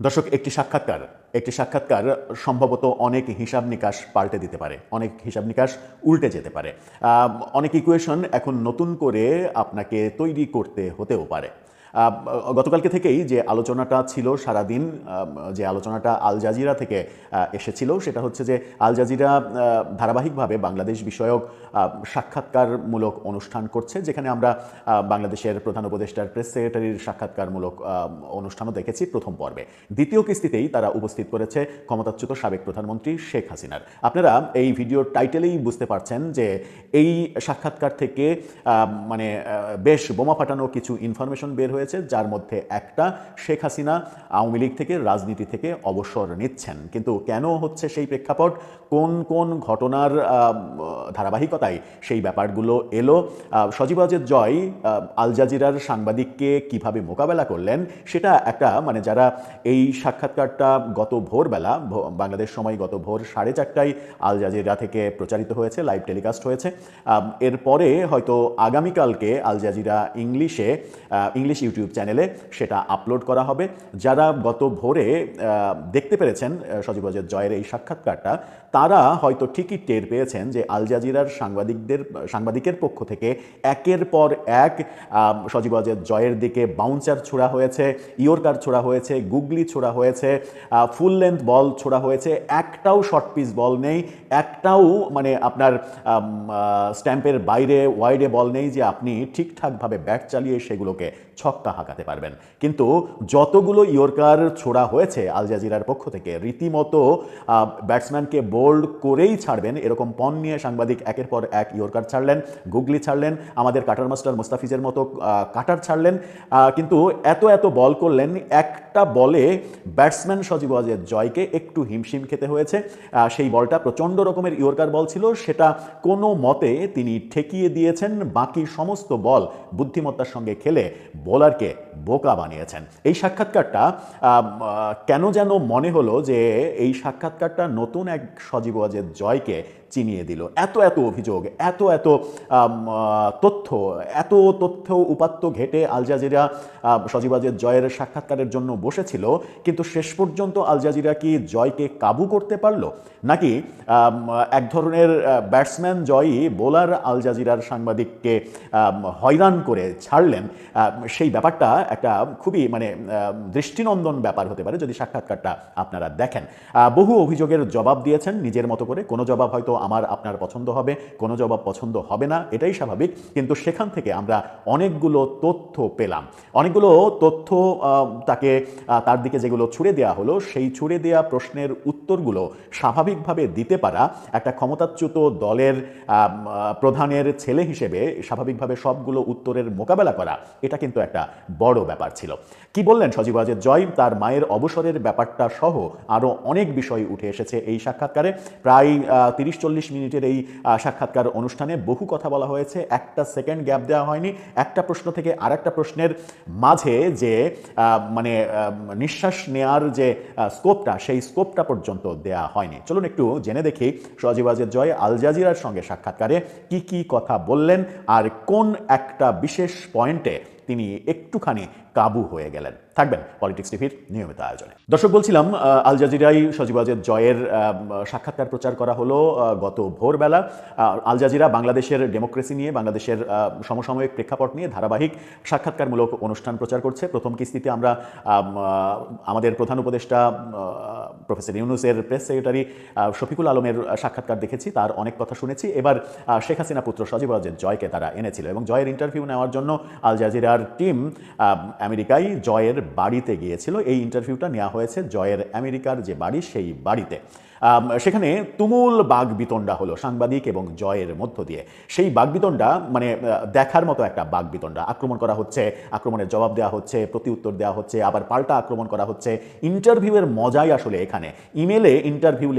দর্শক, একটি সাক্ষাৎকার একটি সাক্ষাৎকার সম্ভবত অনেক হিসাব নিকাশ পাল্টে দিতে পারে, অনেক হিসাব নিকাশ উল্টে যেতে পারে। অনেক ইকুয়েশন এখন নতুন করে আপনাকে তৈরি করতে হতেও পারে। গতকালকে থেকেই যে আলোচনাটা ছিল সারাদিন যে আলোচনাটা আল জাজিরা থেকে এসেছিল, সেটা হচ্ছে যে আল জাজিরা ধারাবাহিকভাবে বাংলাদেশ বিষয়ক সাক্ষাৎকারমূলক অনুষ্ঠান করছে, যেখানে আমরা বাংলাদেশের প্রধান উপদেষ্টার প্রেস সেক্রেটারির সাক্ষাৎকারমূলক অনুষ্ঠানও দেখেছি প্রথম পর্বে। দ্বিতীয় কিস্তিতেই তারা উপস্থিত করেছে ক্ষমতাচ্যুত সাবেক প্রধানমন্ত্রী শেখ হাসিনার। আপনারা এই ভিডিওর টাইটেলেই বুঝতে পারছেন যে এই সাক্ষাৎকার থেকে মানে বেশ বোমা ফাটানো কিছু ইনফরমেশন বের হয়েছে যার মধ্যে একটা শেখ হাসিনা আওয়ামী লীগ থেকে রাজনীতি থেকে অবসর নিচ্ছেন। কিন্তু কেন হচ্ছে সেই প্রেক্ষাপট? কোন কোন ঘটনার ধারাবাহিকতায় সেই ব্যাপারগুলো এলো? আহ, সজীব আজের জয় আল জাজিরার সাংবাদিককে কীভাবে মোকাবেলা করলেন? সেটা একটা মানে যারা এই সাক্ষাৎকারটা গত ভোরবেলা বাংলাদেশ সময় গত ভোর সাড়ে চারটায় আল জাজিরা থেকে প্রচারিত হয়েছে লাইভ টেলিকাস্ট হয়েছে। এরপরে হয়তো আগামীকালকে আল জাজিরা ইংলিশে ইংলিশ ইউটিউব চ্যানেলে সেটা আপলোড করা হবে। যারা গত ভোরে দেখতে পেরেছেন সজীব জয়ের এই সাক্ষাৎকারটা, তারা হয়তো ঠিকই টের পেয়েছেন যে আল জাজিরার সাংবাদিকদের, সাংবাদিকের পক্ষ থেকে একের পর এক সজীব জয়ের দিকে বাউন্সার ছোড়া হয়েছে, ইয়র্কার ছোড়া হয়েছে, গুগলি ছোড়া হয়েছে ফুল লেন্থ বল ছোড়া হয়েছে, একটাও শর্ট পিস বল নেই, একটাও মানে আপনার স্ট্যাম্পের বাইরে, ওয়াইডে বল নেই যে আপনি ঠিকঠাকভাবে ব্যাট চালিয়ে সেগুলোকে হাঁকাতে পারবেন। কিন্তু যতগুলো ইয়র্কার ছোড়া হয়েছে আল জাজিরার পক্ষ থেকে, রীতিমতো ব্যাটসম্যানকে বোল্ড করেই ছাড়বেন। এরকম পণ নিয়ে সাংবাদিক একের পর এক ইয়র্কার ছাড়লেন, গুগলি ছাড়লেন, আমাদের কাটার মাস্টার মুস্তাফিজের মতো কাটার ছাড়লেন। কিন্তু এত এত বল করলেন, একটা বলে ব্যাটসম্যান সজীব জয়কে একটু হিমশিম খেতে হয়েছে। সেই বলটা প্রচণ্ড রকমের ইয়র্কার বল ছিল, সেটা কোনো মতে তিনি ঠেকিয়ে দিয়েছেন, বাকি সমস্ত বল বুদ্ধিমত্তার সঙ্গে খেলে বোলারকে বোকা বানিয়েছেন। এই সাক্ষাৎকারটা কেন যেন মনে হলো যে এই সাক্ষাৎকারটা নতুন এক সজীব জয়কে চিনিয়ে দিল। এত এত অভিযোগ এত এত তথ্য এত তথ্য উপাত্ত ঘেটে আল জাজিরা আহ, সজীব ওয়াজেদ জয়ের সাক্ষাৎকারের জন্য বসেছিল কিন্তু শেষ পর্যন্ত আল জাজিরা কি জয়কে কাবু করতে পারল? নাকি এক ধরনের ব্যাটসম্যান জয়ই বোলার আল জাজিরার সাংবাদিককে হয়রান করে ছাড়লেন? সেই ব্যাপারটা একটা খুবই মানে দৃষ্টিনন্দন ব্যাপার হতে পারে যদি সাক্ষাৎকারটা আপনারা দেখেন। বহু অভিযোগের জবাব দিয়েছেন নিজের মতো করে কোনো জবাব হয়তো আমার আপনার পছন্দ হবে, কোনো জবাব পছন্দ হবে না, এটাই স্বাভাবিক। কিন্তু সেখান থেকে আমরা অনেকগুলো তথ্য পেলাম। অনেকগুলো তথ্য তাকে তার দিকে যেগুলো ছুড়ে দেওয়া হলো, সেই ছুড়ে দেওয়া প্রশ্নের উত্তরগুলো স্বাভাবিকভাবে দিতে পারা একটা ক্ষমতাচ্যুত দলের প্রধানের ছেলে হিসেবে স্বাভাবিকভাবে সবগুলো উত্তরের মোকাবেলা করা, এটা কিন্তু একটা বড় ব্যাপার ছিল। কি বললেন সজীব ওয়াজেদ জয়? তার মায়ের অবসরের ব্যাপারটা সহ আরও অনেক বিষয় উঠে এসেছে এই সাক্ষাৎকারে। প্রায় তিরিশ চল্লিশ মিনিটের এই সাক্ষাৎকার অনুষ্ঠানে বহু কথা বলা হয়েছে। একটা সেকেন্ড গ্যাপ দেওয়া হয়নি। একটা প্রশ্ন থেকে আরেকটা প্রশ্নের মাঝে যে মানে নিঃশ্বাস নেয়ার যে স্কোপটা সেই স্কোপটা পর্যন্ত দেয়া হয়নি। চলুন একটু জেনে দেখি সজীব ওয়াজেদ জয় আল জাজিরার সঙ্গে সাক্ষাৎকারে কি কি কথা বললেন আর কোন একটা বিশেষ পয়েন্টে তিনি একটুখানি কাবু হয়ে গেলেন। থাকবেন পলিটিক্স টিভির নিয়মিত আয়োজনে। দর্শক, বলছিলাম আল জাজিরাই সজীব ওয়াজেদ জয়ের সাক্ষাৎকার প্রচার করা হলো গত ভোরবেলা। আল জাজিরা বাংলাদেশের ডেমোক্রেসি নিয়ে, বাংলাদেশের সমসাময়িক প্রেক্ষাপট নিয়ে ধারাবাহিক সাক্ষাৎকারমূলক অনুষ্ঠান প্রচার করছে। প্রথম কিস্তিতে আমরা আমাদের প্রধান উপদেষ্টা প্রফেসর ইউনুসের প্রেস সেক্রেটারি শফিকুল আলমের সাক্ষাৎকার দেখেছি, তার অনেক কথা শুনেছি। এবার শেখ হাসিনা পুত্র সজীব জয়কে তারা এনেছিল এবং জয়ের ইন্টারভিউ নেওয়ার জন্য আল জাজিরার টিম আমেরিকায় জয়ের বাড়িতে গিয়েছিল। এই ইন্টারভিউটা নেওয়া হয়েছে জয়ের আমেরিকার যে বাড়ি, সেই বাড়িতে। সেখানে তুমুল বাঘ বিতণ্ডা হলো সাংবাদিক এবং জয়ের মধ্য দিয়ে। সেই বাঘ বিতণ্ডা মানে দেখার মতো একটা বাঘ বিতণ্ডা আক্রমণ করা হচ্ছে, আক্রমণের জবাব দেওয়া হচ্ছে প্রতি উত্তর দেওয়া হচ্ছে, আবার পাল্টা আক্রমণ করা হচ্ছে। ইন্টারভিউয়ের মজাই আসলে এখানে। ইমেলে ইন্টারভিউ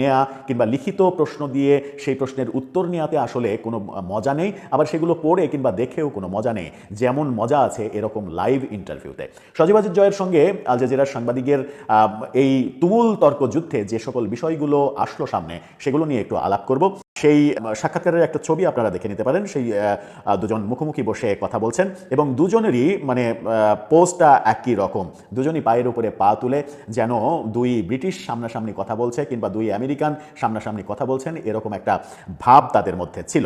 নেয়া কিংবা লিখিত প্রশ্ন দিয়ে সেই প্রশ্নের উত্তর নেওয়াতে আসলে কোনো মজা নেই। আবার সেগুলো পড়ে কিংবা দেখেও কোনো মজা নেই। যেমন মজা আছে এরকম লাইভ ইন্টারভিউতে। সজীবাজিৎ জয়ের সঙ্গে আল সাংবাদিকের এই তুমুল তর্ক যুদ্ধে যে সকল বিষয়গুলো আসলো সামনে সেগুলো নিয়ে একটু আলাপ করব। সেই সাক্ষাৎকারের একটা ছবি আপনারা দেখে নিতে পারেন। সেই দুজন মুখোমুখি বসে কথা বলছেন এবং দুজনেরই মানে পোস্টটা একই রকম। দুজনই পায়ের উপরে পা তুলে যেন দুই ব্রিটিশ সামনাসামনি কথা বলছে কিংবা দুই আমেরিকান সামনাসামনি কথা বলছেন, এরকম একটা ভাব তাদের মধ্যে ছিল।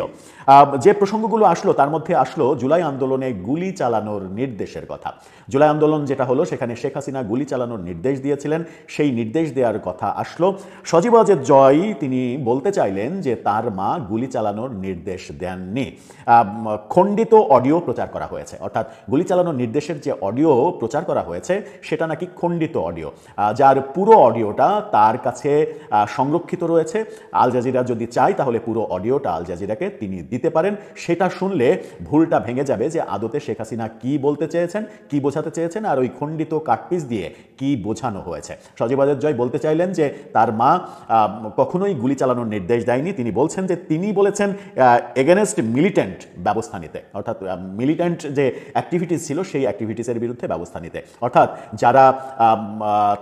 যে প্রসঙ্গগুলো আসলো, তার মধ্যে আসলো জুলাই আন্দোলনে গুলি চালানোর নির্দেশের কথা। জুলাই আন্দোলন যেটা হলো, সেখানে শেখ হাসিনা গুলি চালানোর নির্দেশ দিয়েছিলেন। সেই নির্দেশ দেওয়ার কথা আসলো। সজীব ওয়াজেদ জয়, তিনি বলতে চাইলেন যে তার মা গুলি চালানোর নির্দেশ দেননি। খণ্ডিত অডিও প্রচার করা হয়েছে। অর্থাৎ গুলি চালানোর নির্দেশের যে অডিও প্রচার করা হয়েছে, সেটা নাকি খণ্ডিত অডিও। যার পুরো অডিওটা তার কাছে সংরক্ষিত রয়েছে। আল জাজিরা যদি চায়, তাহলে পুরো অডিওটা আল জাজিরাকে তিনি দিতে পারেন। সেটা শুনলে ভুলটা ভেঙে যাবে যে আদতে শেখ হাসিনা কি বলতে চেয়েছেন, কি বোঝাতে চেয়েছেন, আর ওই খণ্ডিত কাটপিস দিয়ে কি বোঝানো হয়েছে। সজীবাদের জয় বলতে চাইলেন যে তার মা কখনোই গুলি চালানোর নির্দেশ দেয়নি। তিনি বলছেন যে তিনি বলেছেন এগেনস্ট মিলিটেন্ট ব্যবস্থা নিতে। অর্থাৎ মিলিটেন্ট যে অ্যাক্টিভিটিস ছিল সেই অ্যাক্টিভিটিসের বিরুদ্ধে ব্যবস্থা নিতে। অর্থাৎ, যারা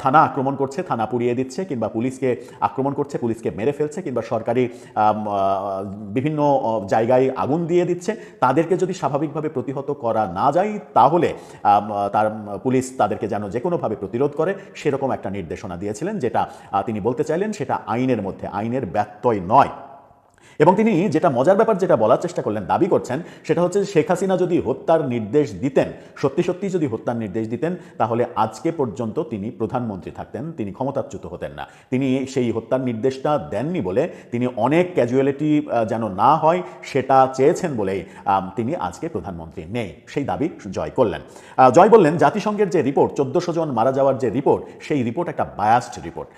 থানা আক্রমণ করছে, থানা পুড়িয়ে দিচ্ছে, কিংবা পুলিশকে আক্রমণ করছে, পুলিশকে মেরে ফেলছে, কিংবা সরকারি বিভিন্ন জায়গায় আগুন দিয়ে দিচ্ছে, তাদেরকে যদি স্বাভাবিকভাবে প্রতিহত করা না যায়, তাহলে তার পুলিশ তাদেরকে যেন যে কোনোভাবে প্রতিরোধ করে, সেরকম একটা নির্দেশনা দিয়েছিলেন, যেটা তিনি বলতে চাইলেন, সেটা আইনের মধ্যে, আইনের ব্যত্যয় নয়। এবং তিনি যেটা মজার ব্যাপার যেটা বলার চেষ্টা করলেন, দাবি করছেন, সেটা হচ্ছে শেখ হাসিনা যদি হত্যার নির্দেশ দিতেন, সত্যি সত্যি যদি হত্যার নির্দেশ দিতেন, তাহলে আজকে পর্যন্ত তিনি প্রধানমন্ত্রী থাকতেন, তিনি ক্ষমতাচ্যুত হতেন না। তিনি সেই হত্যার নির্দেশটা দেননি বলে, তিনি অনেক ক্যাজুয়ালিটি যেন না হয়, সেটা চেয়েছেন বলেই তিনি আজকে প্রধানমন্ত্রী নেই। সেই দাবি জয় করলেন। জয় বললেন, জাতিসংঘের যে রিপোর্ট, চোদ্দশো জন মারা যাওয়ার যে রিপোর্ট, সেই রিপোর্ট একটা বায়াসড রিপোর্ট।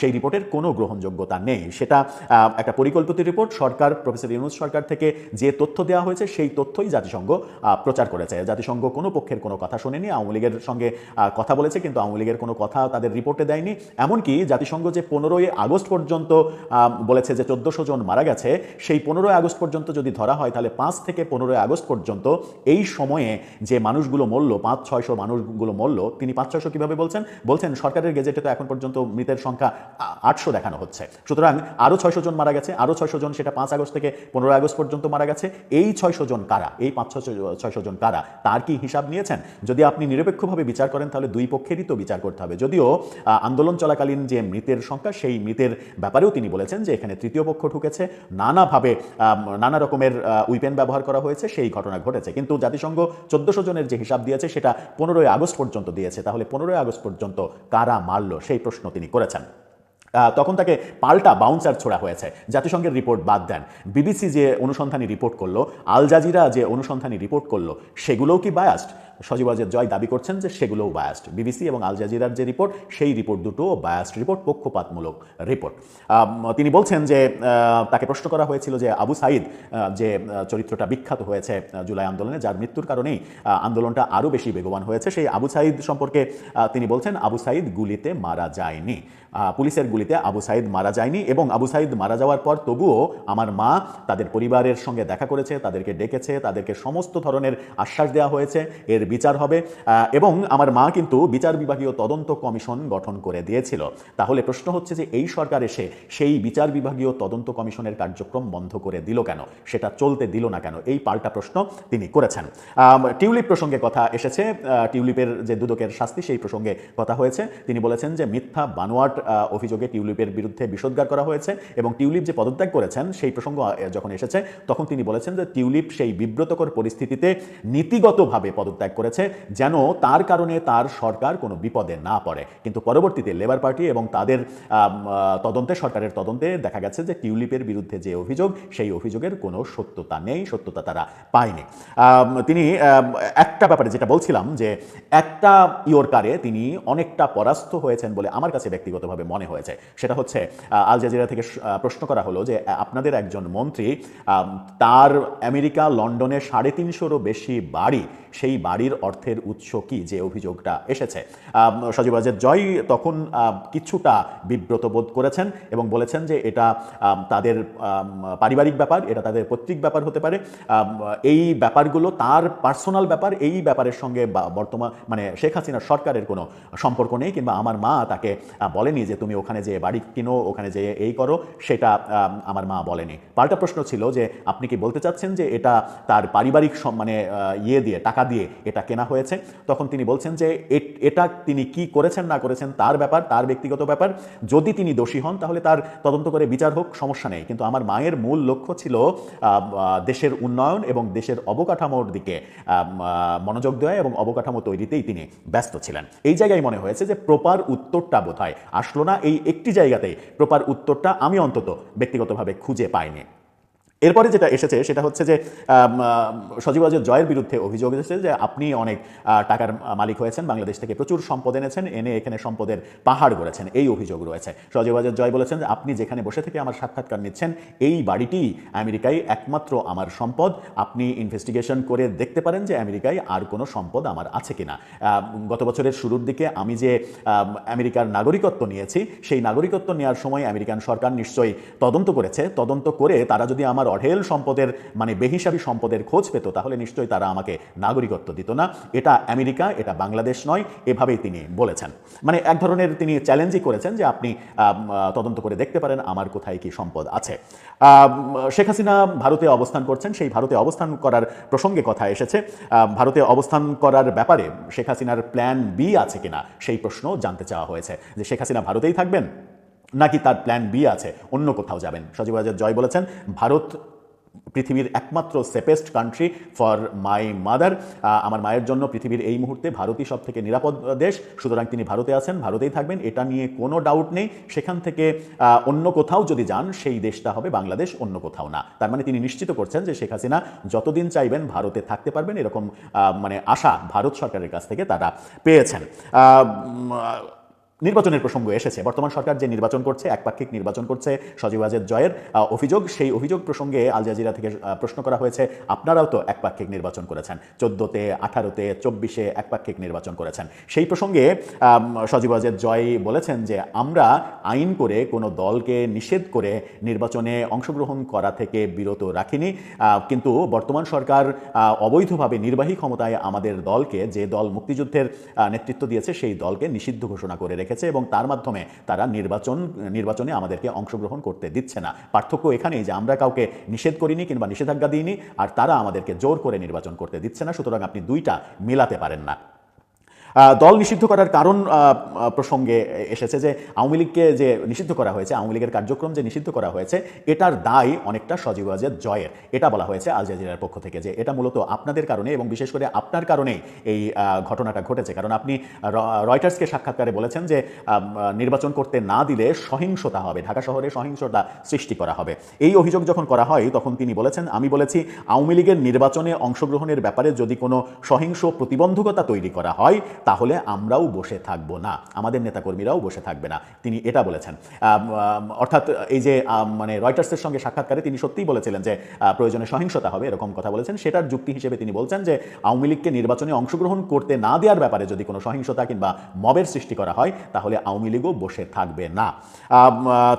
সেই রিপোর্টের কোনো গ্রহণযোগ্যতা নেই। সেটা একটা পরিকল্পিত রিপোর্ট সরকার, প্রফেসর ইউনুস সরকার থেকে যে তথ্য দেওয়া হয়েছে, সেই তথ্যই জাতিসংঘ প্রচার করেছে। জাতিসংঘ কোনো পক্ষের কোনো কথা শোনেনি। আওয়ামী লীগের সঙ্গে কথা বলেছে, কিন্তু আওয়ামী লীগের কোনো কথা তাদের রিপোর্টে দেয়নি। এমনকি জাতিসংঘ যে পনেরোই আগস্ট পর্যন্ত বলেছে যে চোদ্দশো জন মারা গেছে, সেই পনেরোই আগস্ট পর্যন্ত যদি ধরা হয়, তাহলে পাঁচ থেকে পনেরোই আগস্ট পর্যন্ত এই সময়ে যে মানুষগুলো মরল, পাঁচ, ছয়শো মানুষগুলো মরল, তিনি পাঁচ, ছয়শো কীভাবে বলছেন? বলছেন, সরকারের গেজেটে তো এখন পর্যন্ত মৃতের সংখ্যা আটশো দেখানো হচ্ছে। সুতরাং আরও ছয়শো জন মারা গেছে আরও ছয়শো জন সেটা পাঁচ আগস্ট থেকে পনেরোই আগস্ট পর্যন্ত মারা গেছে। এই ছয়শো জন কারা? এই পাঁচ ছয়শো জন কারা? তার কি হিসাব নিয়েছেন? যদি আপনি নিরপেক্ষভাবে বিচার করেন, তাহলে দুই পক্ষেরই তো বিচার করতে হবে। যদিও আন্দোলন চলাকালীন যে মৃতের সংখ্যা, সেই মৃতের ব্যাপারেও তিনি বলেছেন যে এখানে তৃতীয় পক্ষ ঢুকেছে। নানাভাবে নানা রকমের উইপেন ব্যবহার করা হয়েছে, সেই ঘটনা ঘটেছে। কিন্তু জাতিসংঘ চোদ্দশো জনের যে হিসাব দিয়েছে, সেটা পনেরোই আগস্ট পর্যন্ত দিয়েছে। তাহলে পনেরোই আগস্ট পর্যন্ত কারা মারল? সেই প্রশ্ন তিনি করেছেন। তখন তাকে পাল্টা বাউন্সার ছোড়া হয়েছে। জাতিসংঘের রিপোর্ট বাদ দেন। বিবিসি যে অনুসন্ধানী রিপোর্ট করল আল জাজিরা যে অনুসন্ধানী রিপোর্ট করল, সেগুলোও কি বায়াস্ট সজীব ওয়াজেদ জয় দাবি করছেন যে সেগুলোও বায়াস্ট বিবিসি এবং আল জাজিরার যে রিপোর্ট সেই রিপোর্ট দুটো বায়াস্ট রিপোর্ট পক্ষপাতমূলক রিপোর্ট তিনি বলছেন যে তাকে প্রশ্ন করা হয়েছিল যে আবু সাইদ যে চরিত্রটা বিখ্যাত হয়েছে জুলাই আন্দোলনে, যার মৃত্যুর কারণেই আন্দোলনটা আরও বেশি বেগবান হয়েছে, সেই আবু সাইদ সম্পর্কে তিনি বলছেন, আবু সাইদ গুলিতে মারা যায়নি। পুলিশের গুলিতে আবু সাইদ মারা যায়নি এবং আবু সাইদ মারা যাওয়ার পর তবুও আমার মা তাদের পরিবারের সঙ্গে দেখা করেছে, তাদেরকে ডেকেছে, তাদেরকে সমস্ত ধরনের আশ্বাস দেওয়া হয়েছে, এর বিচার হবে। এবং আমার মা কিন্তু বিচার বিভাগীয় তদন্ত কমিশন গঠন করে দিয়েছিল। তাহলে প্রশ্ন হচ্ছে যে এই সরকার এসে সেই বিচার বিভাগীয় তদন্ত কমিশনের কার্যক্রম বন্ধ করে দিল কেন? সেটা চলতে দিল না কেন? এই পাল্টা প্রশ্ন তিনি করেছেন। টিউলিপ প্রসঙ্গে কথা এসেছে। টিউলিপের যে দুদকের শাস্তি সেই প্রসঙ্গে কথা হয়েছে। তিনি বলেছেন যে মিথ্যা বানোয়াট অভিযোগে টিউলিপের বিরুদ্ধে বিষোদ্গার করা হয়েছে এবং টিউলিপ যে পদত্যাগ করেছেন, সেই প্রসঙ্গ যখন এসেছে, তখন তিনি বলেছেন যে টিউলিপ সেই বিব্রতকর পরিস্থিতিতে নীতিগতভাবে পদত্যাগ করেছে যেন তার কারণে তার সরকার কোনো বিপদে না পড়ে। কিন্তু পরবর্তীতে লেবার পার্টি এবং তাদের তদন্তে, সরকারের তদন্তে দেখা গেছে যে টিউলিপের বিরুদ্ধে যে অভিযোগ, সেই অভিযোগের কোনো সত্যতা নেই, সত্যতা তারা পায়নি। তিনি একটা ব্যাপারে যেটা বলছিলাম যে একটা ইয়র্কারে তিনি অনেকটা পরাস্ত হয়েছেন বলে আমার কাছে ব্যক্তিগতভাবে মনে হয়েছে। সেটা হচ্ছে আল জাজিরা থেকে প্রশ্ন করা হলো যে আপনাদের একজন মন্ত্রী তার আমেরিকা লন্ডনে সাড়ে তিনশোরও বেশি বাড়ি, সেই বাড়ির অর্থের উৎস কি? যে অভিযোগটা এসেছে। সজীব আজের জয় তখন কিছুটা বিব্রত বোধ করেছেন এবং বলেছেন যে, এটা তাদের পারিবারিক ব্যাপার, এটা তাদের পৈতৃক ব্যাপার হতে পারে। এই ব্যাপারগুলো, তার পার্সোনাল ব্যাপার, এই ব্যাপারের সঙ্গে বর্তমান মানে শেখ হাসিনার সরকারের কোনো সম্পর্ক নেই কিংবা আমার মা তাকে বলেনি যে তুমি ওখানে যে বাড়ি কিনো, ওখানে যে এই করো, সেটা আমার মা বলেনি। পাল্টা প্রশ্ন ছিল যে আপনি কি বলতে চাচ্ছেন যে এটা তার পারিবারিক মানে ইয়ে দিয়ে, টাকা দিয়ে এটা কেনা হয়েছে? তখন তিনি বলছেন যে এটা তিনি কি করেছেন না করেছেন তার ব্যাপার, তার ব্যক্তিগত ব্যাপার। যদি তিনি দোষী হন, তাহলে তার তদন্ত করে বিচার হোক, সমস্যা নেই। কিন্তু আমার মায়ের মূল লক্ষ্য ছিল দেশের উন্নয়ন এবং দেশের অবকাঠামোর দিকে মনোযোগ দেওয়া এবং অবকাঠামো তৈরিতেই তিনি ব্যস্ত ছিলেন। এই জায়গায় মনে হয়েছে যে প্রপার উত্তরটা বোধহয় আসলো না এই একটি জায়গাতে। প্রপার উত্তরটা আমি অন্তত ব্যক্তিগতভাবে খুঁজে পাইনি। এরপরে যেটা এসেছে সেটা হচ্ছে যে সজীব জয়ের বিরুদ্ধে অভিযোগ এসেছে যে আপনি অনেক টাকার মালিক হয়েছেন, বাংলাদেশ থেকে প্রচুর সম্পদ এনেছেন, এনে এখানে সম্পদের পাহাড় গড়েছেন, এই অভিযোগ রয়েছে। সজীব জয় বলেছেন যে আপনি যেখানে বসে থেকে আমার সাক্ষাৎকার নিচ্ছেন, এই বাড়িটি আমেরিকায় একমাত্র আমার সম্পদ। আপনি ইনভেস্টিগেশন করে দেখতে পারেন যে আমেরিকায় আর কোনো সম্পদ আমার আছে কিনা। গত বছরের শুরুর দিকে আমি যে আমেরিকার নাগরিকত্ব নিয়েছি, সেই নাগরিকত্ব নেওয়ার সময় আমেরিকান সরকার নিশ্চয়ই তদন্ত করেছে। তদন্ত করে তারা যদি আমার অঢেল সম্পদের মানে বেহিসাবি সম্পদের খোঁজ পেত, তাহলে নিশ্চয়ই তারা আমাকে নাগরিকত্ব দিত না। এটা আমেরিকা, এটা বাংলাদেশ নয়, এভাবেই তিনি বলেছেন। মানে এক ধরনের তিনি চ্যালেঞ্জই করেছেন যে আপনি তদন্ত করে দেখতে পারেন আমার কোথায় কি সম্পদ আছে। শেখ হাসিনা ভারতে অবস্থান করছেন, সেই ভারতে অবস্থান করার প্রসঙ্গে কথা এসেছে। ভারতে অবস্থান করার ব্যাপারে শেখ হাসিনার প্ল্যান বি আছে কিনা, সেই প্রশ্ন জানতে চাওয়া হয়েছে। যে শেখ হাসিনা ভারতেই থাকবেন? নাকি তার প্ল্যান বি আছে, অন্য কোথাও যাবেন। সজীব ওয়াজেদ জয় বলেছেন, ভারত পৃথিবীর একমাত্র safest country for my mother আমার মায়ের জন্য পৃথিবীর এই মুহূর্তে ভারতই সব থেকে নিরাপদ দেশ। সুতরাং তিনি ভারতে আছেন, ভারতেই থাকবেন, এটা নিয়ে কোনো ডাউট নেই। সেখান থেকে অন্য কোথাও যদি যান, সেই দেশটা হবে বাংলাদেশ, অন্য কোথাও না। তার মানে তিনি নিশ্চিত করছেন যে শেখ হাসিনা যতদিন চাইবেন ভারতে থাকতে পারবেন, এরকম মানে আশা ভারত সরকারের কাছ থেকে তারা পেয়েছেন। নির্বাচনের প্রসঙ্গ এসেছে। বর্তমান সরকার যে নির্বাচন করছে, একপাক্ষিক নির্বাচন করছে সজীব আজেদ জয়ের অভিযোগ, সেই অভিযোগ প্রসঙ্গে আল জাজিরা থেকে প্রশ্ন করা হয়েছে, আপনারাও তো একপাক্ষিক নির্বাচন করেছেন। চোদ্দোতে, আঠারোতে, চব্বিশে একপাক্ষিক নির্বাচন করেছেন। সেই প্রসঙ্গে সজীব আজেদ জয় বলেছেন যে, আমরা আইন করে কোনো দলকে নিষেধ করে নির্বাচনে অংশগ্রহণ করা থেকে বিরত রাখিনি। কিন্তু বর্তমান সরকার অবৈধভাবে নির্বাহী ক্ষমতায় আমাদের দলকে, যে দল মুক্তিযুদ্ধের নেতৃত্ব দিয়েছে, সেই দলকে নিষিদ্ধ ঘোষণা করে রেখেছে। এবং তার মাধ্যমে তারা নির্বাচন, নির্বাচনে আমাদেরকে অংশগ্রহণ করতে দিচ্ছে না। পার্থক্য এখানেই যে আমরা কাউকে নিষেধ করিনি কিংবা নিষেধাজ্ঞা দিইনি, আর তারা আমাদেরকে জোর করে নির্বাচন করতে দিচ্ছে না, সুতরাং আপনি দুইটা মেলাতে পারেন না। দল নিষিদ্ধ করার কারণ প্রসঙ্গে এসেছে যে আওয়ামী লীগকে যে নিষিদ্ধ করা হয়েছে, আওয়ামী লীগের কার্যক্রম যে নিষিদ্ধ করা হয়েছে, এটার দায় অনেকটা সজীব আজেদ জয়ের। এটা বলা হয়েছে আল জাজিরার পক্ষ থেকে যে এটা মূলত আপনাদের কারণে এবং বিশেষ করে আপনার কারণেই এই ঘটনাটা ঘটেছে। কারণ আপনি রয়টার্সকে সাক্ষাৎকারে বলেছেন যে নির্বাচন করতে না দিলে সহিংসতা হবে, ঢাকা শহরে সহিংসতা সৃষ্টি করা হবে। এই অভিযোগ যখন করা হয়, তখন তিনি বলেছেন, আমি বলেছি, আওয়ামী লীগের নির্বাচনে অংশগ্রহণের ব্যাপারে যদি কোনো সহিংস প্রতিবন্ধকতা তৈরি করা হয় তাহলে আমরাও বসে থাকব না। আমাদের নেতাকর্মীরাও বসে থাকবে না। তিনি এটা বলেছেন। অর্থাৎ এই যে মানে রয়টার্সের সঙ্গে সাক্ষাৎকারে তিনি সত্যিই বলেছিলেন যে প্রয়োজনে সহিংসতা হবে, এরকম কথা বলেছেন। সেটার যুক্তি হিসেবে তিনি বলছেন যে, আওয়ামী লীগকে নির্বাচনে অংশগ্রহণ করতে না দেওয়ার ব্যাপারে যদি কোনো সহিংসতা কিংবা মবের সৃষ্টি করা হয়, তাহলে আওয়ামী লীগও বসে থাকবে না।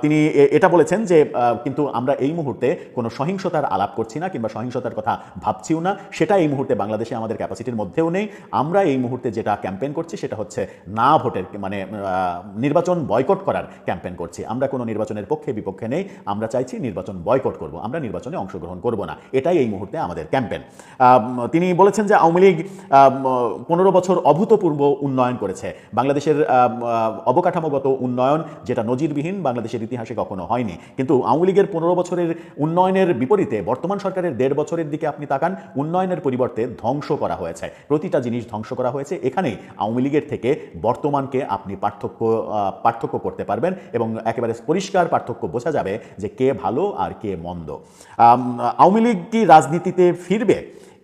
তিনি এটা বলেছেন যে কিন্তু আমরা এই মুহূর্তে কোনো সহিংসতার আলাপ করছি না কিংবা সহিংসতার কথা ভাবছিও না। সেটা এই মুহূর্তে বাংলাদেশে আমাদের ক্যাপাসিটির মধ্যেও নেই। আমরা এই মুহূর্তে যেটা ক্যাম্পেইন করছি, সেটা হচ্ছে না ভোটের মানে নির্বাচন বয়কট করার ক্যাম্পেইন করছি। আমরা কোনো নির্বাচনের পক্ষে বিপক্ষে নেই, আমরা চাইছি নির্বাচন বয়কট করব, আমরা নির্বাচনে অংশগ্রহণ করব না। এটাই এই মুহূর্তে আমাদের ক্যাম্পেইন। তিনি বলেছেন যে আওয়ামী লীগ পনেরো বছর অভূতপূর্ব উন্নয়ন করেছে। বাংলাদেশের অবকাঠামোগত উন্নয়ন, যেটা নজিরবিহীন, বাংলাদেশের ইতিহাসে কখনো হয়নি। কিন্তু আওয়ামী লীগের পনেরো বছরের উন্নয়নের বিপরীতে বর্তমান সরকারের দেড় বছরের দিকে আপনি তাকান, উন্নয়নের পরিবর্তে ধ্বংস করা হয়েছে। প্রতিটা জিনিস ধ্বংস করা হয়েছে। এখানেই আওয়ামী লীগের থেকে বর্তমানকে আপনি পার্থক্য পার্থক্য করতে পারবেন এবং একেবারে পরিষ্কার পার্থক্য বোঝা যাবে যে কে ভালো আর কে মন্দ। আওয়ামী লীগ কি রাজনীতিতে ফিরবে?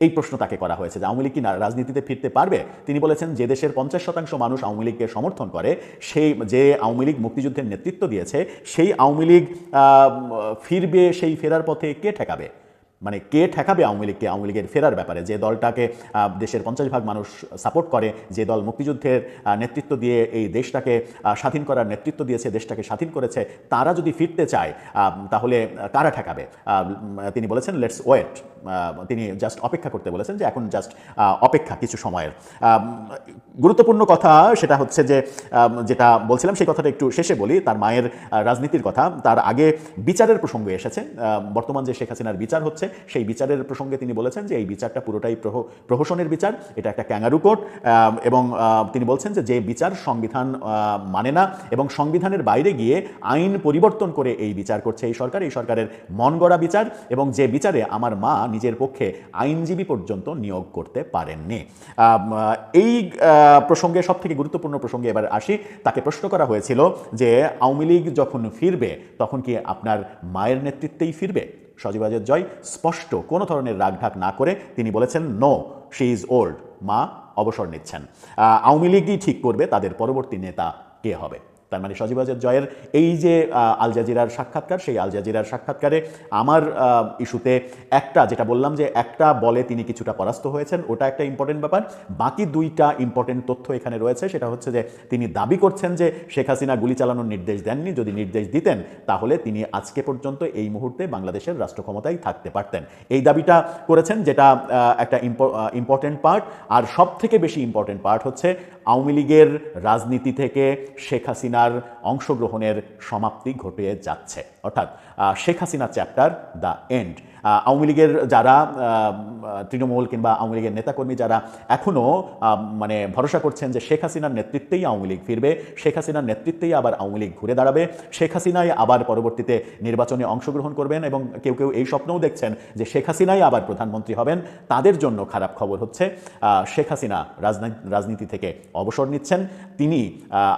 এই প্রশ্ন তাকে করা হয়েছে যে আওয়ামী লীগ কি রাজনীতিতে ফিরতে পারবে? তিনি বলেছেন যে দেশের পঞ্চাশ শতাংশ মানুষ আওয়ামী লীগকে সমর্থন করে, সেই যে আওয়ামী লীগ মুক্তিযুদ্ধের নেতৃত্ব দিয়েছে, সেই আওয়ামী লীগ ফিরবে, সেই ফেরার পথে কে ঠেকাবে? মানে কে ঠেকাবে আওয়ামী লীগকে, আওয়ামী লীগের ফেরার ব্যাপারে? যে দলটাকে দেশের পঞ্চাশ ভাগ মানুষ সাপোর্ট করে, যে দল মুক্তিযুদ্ধের নেতৃত্ব দিয়ে এই দেশটাকে স্বাধীন করার নেতৃত্ব দিয়েছে, দেশটাকে স্বাধীন করেছে, তারা যদি ফিরতে চায় তাহলে কারা ঠেকাবে? তিনি বলেছেন লেটস ওয়েট তিনি জাস্ট অপেক্ষা করতে বলেছেন যে এখন জাস্ট অপেক্ষা কিছু সময়ের। গুরুত্বপূর্ণ কথা সেটা হচ্ছে যে যেটা বলছিলাম, সেই কথাটা একটু শেষে বলি, তার মায়ের রাজনীতির কথা। তার আগে বিচারের প্রসঙ্গ এসেছে। বর্তমান যে শেখ হাসিনার বিচার হচ্ছে সেই বিচারের প্রসঙ্গে তিনি বলেছেন যে এই বিচারটা পুরোটাই প্রহ- প্রহসনের বিচার, এটা একটা ক্যাঙ্গারু কোর্ট এবং তিনি বলছেন যে যে বিচার সংবিধান মানে না, এবং সংবিধানের বাইরে গিয়ে আইন পরিবর্তন করে এই বিচার করছে এই সরকার, এই সরকারের মন গড়া বিচার, এবং যে বিচারে আমার মা নিজের পক্ষে আইনজীবী পর্যন্ত নিয়োগ করতে পারেননি। এই প্রসঙ্গে সব থেকে গুরুত্বপূর্ণ প্রসঙ্গে এবার আসি, তাকে প্রশ্ন করা হয়েছিল যে আওয়ামী লীগ যখন ফিরবে, তখন কি আপনার মায়ের নেতৃত্বেই ফিরবে? সজীবাজের জয় স্পষ্ট কোনো ধরনের রাগঢাক না করে তিনি বলেছেন নো শি ইজ ওল্ড মা অবসর নিচ্ছেন। আওয়ামী লীগই ঠিক করবে তাদের পরবর্তী নেতা কে হবে। তার মানে সজীবাজের জয়ের এই যে আল জাজিরার সাক্ষাৎকার, সেই আল জাজিরার সাক্ষাৎকারে আমার ইস্যুতে একটা, যেটা বললাম যে একটা বলে তিনি কিছুটা পরাস্ত হয়েছেন, ওটা একটা ইম্পর্টেন্ট ব্যাপার। বাকি দুইটা ইম্পর্টেন্ট তথ্য এখানে রয়েছে, সেটা হচ্ছে যে তিনি দাবি করছেন যে শেখ হাসিনা গুলি চালানোর নির্দেশ দেননি, যদি নির্দেশ দিতেন, তাহলে তিনি আজকে পর্যন্ত এই মুহূর্তে বাংলাদেশের রাষ্ট্র ক্ষমতায় থাকতে পারতেন। এই দাবিটা করেছেন, যেটা একটা ইম্পর্টেন্ট পার্ট আর সব থেকে বেশি ইম্পর্টেন্ট পার্ট হচ্ছে আওয়ামী লীগের রাজনীতি থেকে শেখ হাসিনার অংশগ্রহণের সমাপ্তি ঘটে যাচ্ছে। অর্থাৎ Sheikh Hasina chapter the end Awami লীগের যারা তৃণমূল কিংবা আওয়ামী লীগের নেতাকর্মী যারা এখনও মানে ভরসা করছেন যে শেখ হাসিনার নেতৃত্বেই আওয়ামী লীগ ফিরবে, শেখ হাসিনার নেতৃত্বেই আবার আওয়ামী লীগ ঘুরে দাঁড়াবে, শেখ হাসিনাই আবার পরবর্তীতে নির্বাচনে অংশগ্রহণ করবেন এবং কেউ কেউ এই স্বপ্নও দেখছেন যে শেখ হাসিনাই আবার প্রধানমন্ত্রী হবেন। তাদের জন্য খারাপ খবর হচ্ছে শেখ হাসিনা রাজনীতি থেকে অবসর নিচ্ছেন, তিনি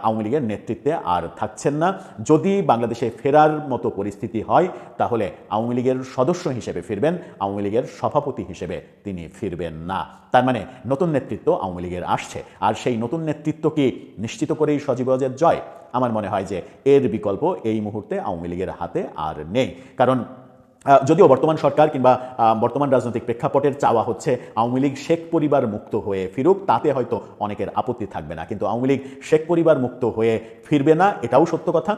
আওয়ামী লীগের নেতৃত্বে আর থাকছেন না। যদি বাংলাদেশে ফেরার মতো পরিস্থিতি হয়, তাহলে আওয়ামী লীগের সদস্য হিসেবে ফিরবেন আওয়ামী লীগের সভাপতি হিসেবে তিনি ফিরবেন না। তার মানে নতুন নেতৃত্ব আওয়ামী লীগের আসছে। আর সেই নতুন নেতৃত্ব কি নিশ্চিত করেই সজীবজের জয়? আমার মনে হয় যে এর বিকল্প এই মুহূর্তে আওয়ামী লীগের হাতে আর নেই। কারণ যদিও বর্তমান সরকার কিংবা বর্তমান রাজনৈতিক প্রেক্ষাপটের চাওয়া হচ্ছে আওয়ামী লীগ শেখ পরিবার মুক্ত হয়ে ফিরুক, তাতে হয়তো অনেকের আপত্তি থাকবে না। কিন্তু আওয়ামী লীগ শেখ পরিবার মুক্ত হয়ে ফিরবে না, এটাও সত্য কথা।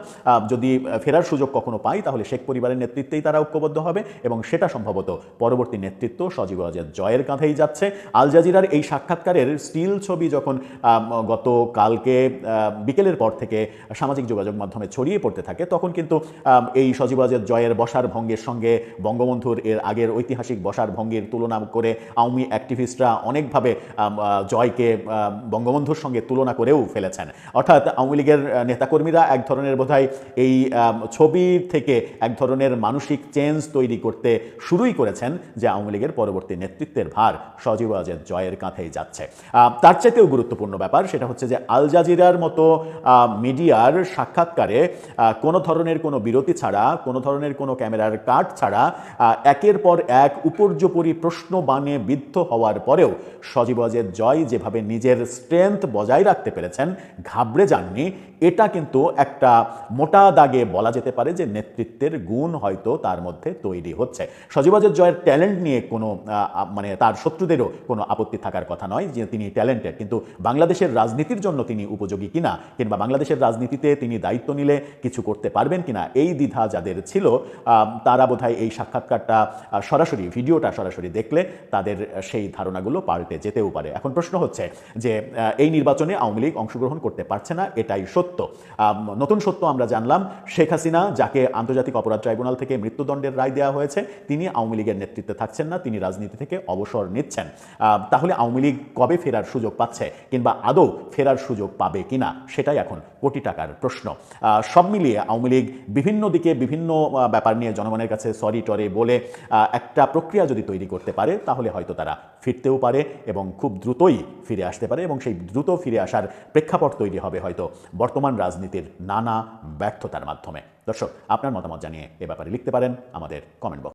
যদি ফেরার সুযোগ কখনো পাই তাহলে শেখ পরিবারের নেতৃত্বেই তারা ঐক্যবদ্ধ হবে এবং সেটা সম্ভবত পরবর্তী নেতৃত্ব সজীব অজের জয়ের কাঁধেই যাচ্ছে। আল জাজিরার এই সাক্ষাৎকারের স্টিল ছবি যখন গত কালকে বিকেলের পর থেকে সামাজিক যোগাযোগ মাধ্যমে ছড়িয়ে পড়তে থাকে, তখন কিন্তু এই সজীব অজের জয়ের বসার ভঙ্গের সঙ্গে বঙ্গবন্ধুর এর আগের ঐতিহাসিক বসার ভঙ্গির তুলনা করে আওয়ামী অ্যাক্টিভিস্টরা অনেকভাবে জয়কে বঙ্গবন্ধুর সঙ্গে তুলনা করেও ফেলেছেন। অর্থাৎ আওয়ামী লীগের নেতাকর্মীরা এক ধরনের বোধহয় এই আম, ছবি থেকে এক ধরনের মানসিক চেঞ্জ তৈরি করতে শুরুই করেছেন যে আওয়ামী লীগের পরবর্তী নেতৃত্বের ভার সজীব আজের জয়ের কাঁধেই যাচ্ছে। তার চাইতেও গুরুত্বপূর্ণ ব্যাপার সেটা হচ্ছে যে আল জাজিরার মতো মিডিয়ার সাক্ষাৎকারে কোনো ধরনের কোনো বিরতি ছাড়া কোনো ধরনের কোনো ক্যামেরার কাট ছাড়া একের পর এক উপর্যুপরি প্রশ্ন বানে বিদ্ধ হওয়ার পরেও সজীব আজের জয় যেভাবে নিজের স্ট্রেংথ বজায় রাখতে পেরেছেন, ঘাবড়ে যাননি, এটা কিন্তু একটা মোটা দাগে বলা যেতে পারে যে নেতৃত্বের গুণ হয়তো তার মধ্যে তৈরি হচ্ছে। সজীবাজের জয়ের ট্যালেন্ট নিয়ে কোনো মানে তার শত্রুদেরও কোনো আপত্তি থাকার কথা নয় যে তিনি ট্যালেন্টেড কিন্তু বাংলাদেশের রাজনীতির জন্য তিনি উপযোগী কিনা, কিংবা বাংলাদেশের রাজনীতিতে তিনি দায়িত্ব নিলে কিছু করতে পারবেন কিনা, এই দ্বিধা যাদের ছিল তারা বোধহয় এই সাক্ষাৎকারটা সরাসরি, ভিডিওটা সরাসরি দেখলে তাদের সেই ধারণাগুলো পাল্টে যেতেও পারে। এখন প্রশ্ন হচ্ছে যে এই নির্বাচনে আওয়ামী লীগ অংশগ্রহণ করতে পারছে না, এটাই সত্য। নতুন সত্য আমরা জানলাম, শেখ হাসিনা, যাকে আন্তর্জাতিক অপরাধ ট্রাইব্যুনাল থেকে মৃত্যুদণ্ডের রায় দেওয়া হয়েছে, তিনি আওয়ামী লীগের নেতৃত্বে থাকছেন না, তিনি রাজনীতি থেকে অবসর নিচ্ছেন। তাহলে আওয়ামী লীগ কবে ফেরার সুযোগ পাচ্ছে কিংবা আদৌ ফেরার সুযোগ পাবে কিনা, সেটাই এখন কোটি টাকার প্রশ্ন। সব মিলিয়ে আওয়ামী লীগ বিভিন্ন দিকে বিভিন্ন ব্যাপার নিয়ে জনগণের কাছে সরি টরে বলে একটা প্রক্রিয়া যদি তৈরি করতে পারে, তাহলে হয়তো তারা ফিরতেও পারে এবং খুব দ্রুতই ফিরে আসতে পারে এবং সেই দ্রুত ফিরে আসার প্রেক্ষাপট তৈরি হবে হয়তো বর্তমান রাজনীতির নানা ব্যর্থতার মাধ্যমে। দর্শক, আপনার মতামত জানিয়ে এ ব্যাপারে লিখতে পারেন আমাদের কমেন্ট বক্স